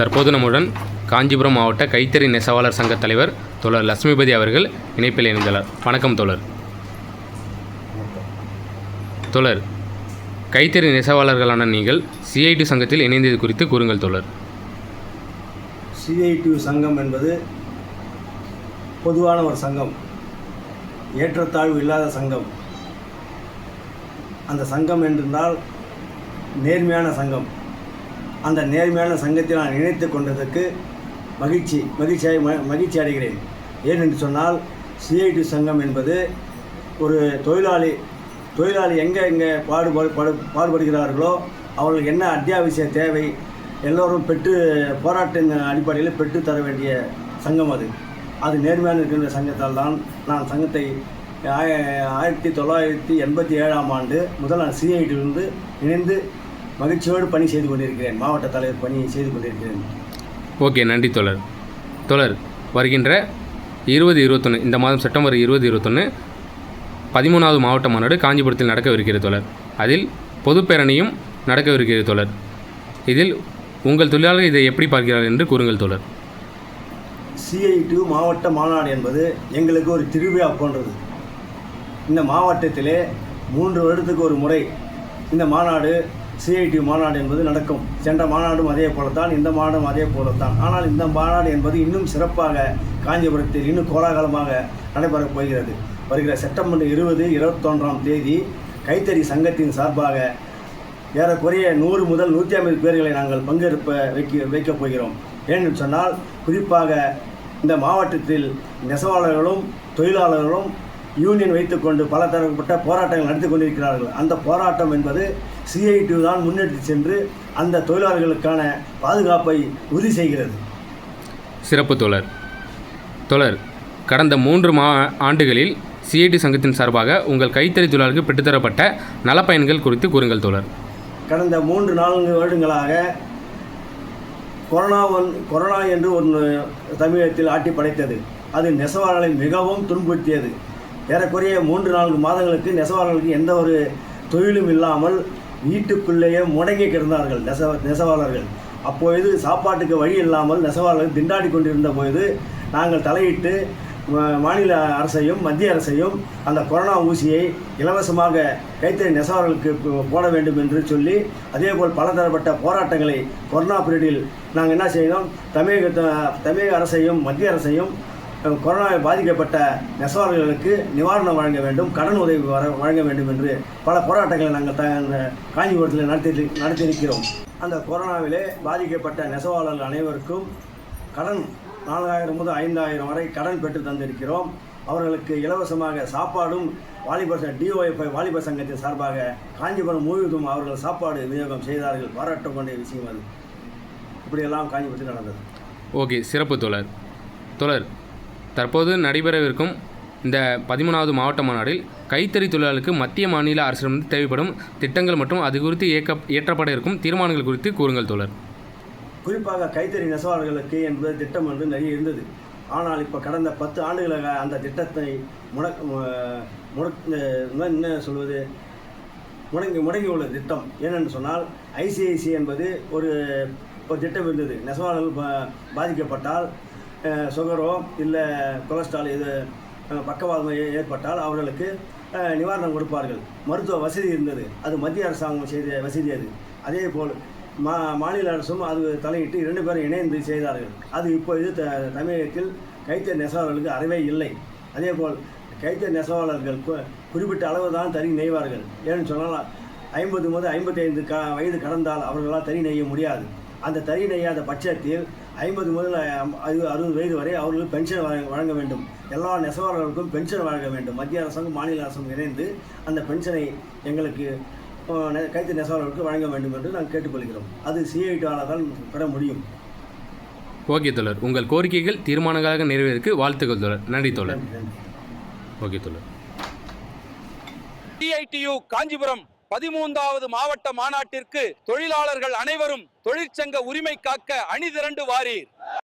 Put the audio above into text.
தற்போது நம்முடன் காஞ்சிபுரம் மாவட்ட கைத்தறி நெசவாளர் சங்க தலைவர் தோழர் லட்சுமிபதி அவர்கள் இணைப்பில் இணைந்துள்ளார். வணக்கம் தோழர். தோழர் கைத்தறி நெசவாளர்களான நீங்கள் சிஐடி சங்கத்தில் இணைந்தது குறித்து கூறுங்கள் தோழர். சிஐடி சங்கம் என்பது பொதுவான ஒரு சங்கம். ஏற்றத்தாழ்வு இல்லாத சங்கம். அந்த சங்கம் என்றால் நேர்மையான சங்கம். அந்த நேர்மையான சங்கத்தில் நான் இணைத்து கொண்டதற்கு மகிழ்ச்சி மகிழ்ச்சியாக ம- மகிழ்ச்சி அடைகிறேன். ஏனென்று சொன்னால் சிஐடி சங்கம் என்பது ஒரு தொழிலாளி தொழிலாளி எங்கே எங்கே பாடுபாடு படு பாடுபடுகிறார்களோ அவர்களுக்கு என்ன அத்தியாவசிய தேவை எல்லோரும் பெற்று போராட்டின் அடிப்படையில் பெற்று தர வேண்டிய சங்கம் அது. அது நேர்மையான இருக்கின்ற சங்கத்தால் தான் நான் சங்கத்தை ஆய- ஆயிரத்தி தொள்ளாயிரத்தி எண்பத்தி ஏழாம் ஆண்டு முதல் நான் சிஐடியிலிருந்து இணைந்து மகிழ்ச்சியோடு பணி செய்து கொண்டிருக்கிறேன். மாவட்ட தலைவர் பணி செய்து கொண்டிருக்கிறேன். ஓகே நன்றி தோழர். தோழர் வருகின்ற இருபது இருபத்தொன்று இந்த மாதம் செப்டம்பர் இருபது இருபத்தொன்று பதிமூணாவது மாவட்ட மாநாடு காஞ்சிபுரத்தில் நடக்கவிருக்கிறது தோழர். அதில் பொதுப்பேரணியும் நடக்கவிருக்கிறது தோழர். இதில் உங்கள் தொழிலாளர் இதை எப்படி பார்க்கிறார்கள் என்று கூறுங்கள் தோழர். சிஐடி மாவட்ட மாநாடு என்பது எங்களுக்கு ஒரு திருவிழா போன்றது. இந்த மாவட்டத்திலே மூன்று வருடத்துக்கு ஒரு முறை இந்த மாநாடு சிஐடி மாநாடு என்பது நடக்கும். சென்ற மாநாடும் அதே போலத்தான் இந்த மாநாடும் அதே போலத்தான். ஆனால் இந்த மாநாடு என்பது இன்னும் சிறப்பாக காஞ்சிபுரத்தில் இன்னும் கோலாகலமாக நடைபெறப் போகிறது. வருகிற செப்டம்பர் இருபது இருபத்தொன்றாம் தேதி கைத்தறி சங்கத்தின் சார்பாக ஏறக்குறைய நூறு முதல் நூற்றி ஐம்பது பேர்களை நாங்கள் பங்கேற்ப வைக்க வைக்கப் போகிறோம். ஏன்னு சொன்னால் குறிப்பாக இந்த மாவட்டத்தில் நெசவாளர்களும் தொழிலாளர்களும் யூனியன் வைத்துக்கொண்டு பல தரப்பட்ட போராட்டங்கள் நடத்தி கொண்டிருக்கிறார்கள். அந்த போராட்டம் என்பது சிஐடி தான் முன்னெடுத்து சென்று அந்த தொழிலாளர்களுக்கான பாதுகாப்பை உறுதி செய்கிறது. சிறப்பு தோழர். தோழர் கடந்த மூன்று மா ஆண்டுகளில் சிஐடி சங்கத்தின் சார்பாக உங்கள் கைத்தறி தொழிலாளருக்கு பெற்றுத்தரப்பட்ட நலப்பயன்கள் குறித்து கூறுங்கள் தோழர். கடந்த மூன்று நான்கு வருடங்களாக கொரோனா ஒன் கொரோனா என்று ஒன்று தமிழகத்தில் ஆட்டி படைத்தது அது நெசவாளர்களை மிகவும் துன்புறுத்தியது. ஏறக்குறைய மூன்று நான்கு மாதங்களுக்கு நெசவாளர்களுக்கு எந்த ஒரு தொழிலும் இல்லாமல் வீட்டுக்குள்ளேயே முடங்கி கிடந்தார்கள் நெசவ நெசவாளர்கள். அப்பொழுது சாப்பாட்டுக்கு வழி இல்லாமல் நெசவாளர்கள் திண்டாடி கொண்டிருந்த பொழுது நாங்கள் தலையிட்டு மாநில அரசையும் மத்திய அரசையும் அந்த கொரோனா ஊசியை இலவசமாக கைத்தறி நெசவாளர்களுக்கு போ- போட வேண்டும் என்று சொல்லி அதேபோல் பலதரப்பட்ட போராட்டங்களை கொரோனா பீரியடில் நாங்கள் என்ன செய்தோம்? தமிழக தமிழக அரசையும் மத்திய அரசையும் கொரோனாவை கொரோனாவில் பாதிக்கப்பட்ட நெசவாளர்களுக்கு நிவாரணம் வழங்க வேண்டும் கடன் உதவி வர வழங்க வேண்டும் என்று பல போராட்டங்களை நாங்கள் த அந்த காஞ்சிபுரத்தில் நடத்தி நடத்தியிருக்கிறோம். அந்த கொரோனாவிலே பாதிக்கப்பட்ட நெசவாளர்கள் அனைவருக்கும் கடன் நாலாயிரம் முதல் ஐந்தாயிரம் வரை கடன் பெற்று தந்திருக்கிறோம். அவர்களுக்கு இலவசமாக சாப்பாடும் வாலிபர் டிஒஎஃப்ஐ வாலிபர் சங்கத்தின் சார்பாக காஞ்சிபுரம் முழுவதும் அவர்கள் சாப்பாடு விநியோகம் செய்தார்கள். பாராட்டம் வேண்டிய விஷயம் அது. இப்படியெல்லாம் காஞ்சிபுரத்தில் நடந்தது. ஓகே சிறப்பு தொடர் தொடர் தற்போது நடைபெறவிருக்கும் இந்த பதிமூணாவது மாவட்ட மாநாட்டில் கைத்தறி தொழிலாளருக்கு மத்திய மாநில அரசிடமிருந்து தேவைப்படும் திட்டங்கள் மற்றும் அது குறித்து இயக்க இயற்றப்பட இருக்கும் தீர்மானங்கள் குறித்து கூறுங்கள் தோழர். குறிப்பாக கைத்தறி நெசவாளர்களுக்கு என்பது திட்டம் என்று நிறைய இருந்தது. ஆனால் இப்போ கடந்த பத்து ஆண்டுகளாக அந்த திட்டத்தை முடக் முடக் என்ன சொல்வது? முடங்கி முடங்கி உள்ள திட்டம். ஏனென்று சொன்னால் ஐசிஐசி என்பது ஒரு ஒரு திட்டம் இருந்தது. நெசவாளர்கள் பா- பாதிக்கப்பட்டால் சுகரோ இல்லை கொலஸ்ட்ரால் இது பக்கவாதம் ஏ- ஏற்பட்டால் அவர்களுக்கு நிவாரணம் கொடுப்பார்கள். மருத்துவ வசதி இருந்தது. அது மத்திய அரசாங்கம் செய்த வசதி அது. அதே போல் மா மாநில அரசும் அது தலையிட்டு இரண்டு பேரும் இணைந்து செய்தார்கள். அது இப்பொழுது த தமிழகத்தில் கைத்தறி நெசவாளர்களுக்கு அறவே இல்லை. அதேபோல் கைத்தறி நெசவாளர்கள் கு- குறிப்பிட்ட அளவு தான் தறி நெய்வார்கள். ஏன்னு சொன்னால் ஐம்பது முதல் ஐம்பத்தைந்து க வயது கடந்தால் அவர்களால் தறி நெய்ய முடியாது. அந்த தறி நெய்யாத பட்சத்தில் ஐம்பது முதல் அறுபது வயது வரை அவர்களுக்கு பென்ஷன் வழங்க வழங்க வேண்டும். எல்லா நெசவாளர்களுக்கும் பென்ஷன் வழங்க வேண்டும். மத்திய அரசும் மாநில அரசும் இணைந்து அந்த பென்ஷனை எங்களுக்கு கைத்தறி நெசவாளர்களுக்கு வழங்க வேண்டும் என்று நாங்கள் கேட்டுக்கொள்கிறோம். அது சிஐடியால் தான் பெற முடியும். ஓகே தோழர். உங்கள் கோரிக்கைகள் தீர்மானங்களாக நிறைவேறக்கு வாழ்த்துக்கள் தோழர். நன்றி தோழர். ஓகே தோழர். டிஐடியு காஞ்சிபுரம் பதிமூன்றாவது மாவட்ட மாநாட்டிற்கு தொழிலாளர்கள் அனைவரும் தொழிற்சங்க உரிமை காக்க அணிதிரண்டு வாரீர்.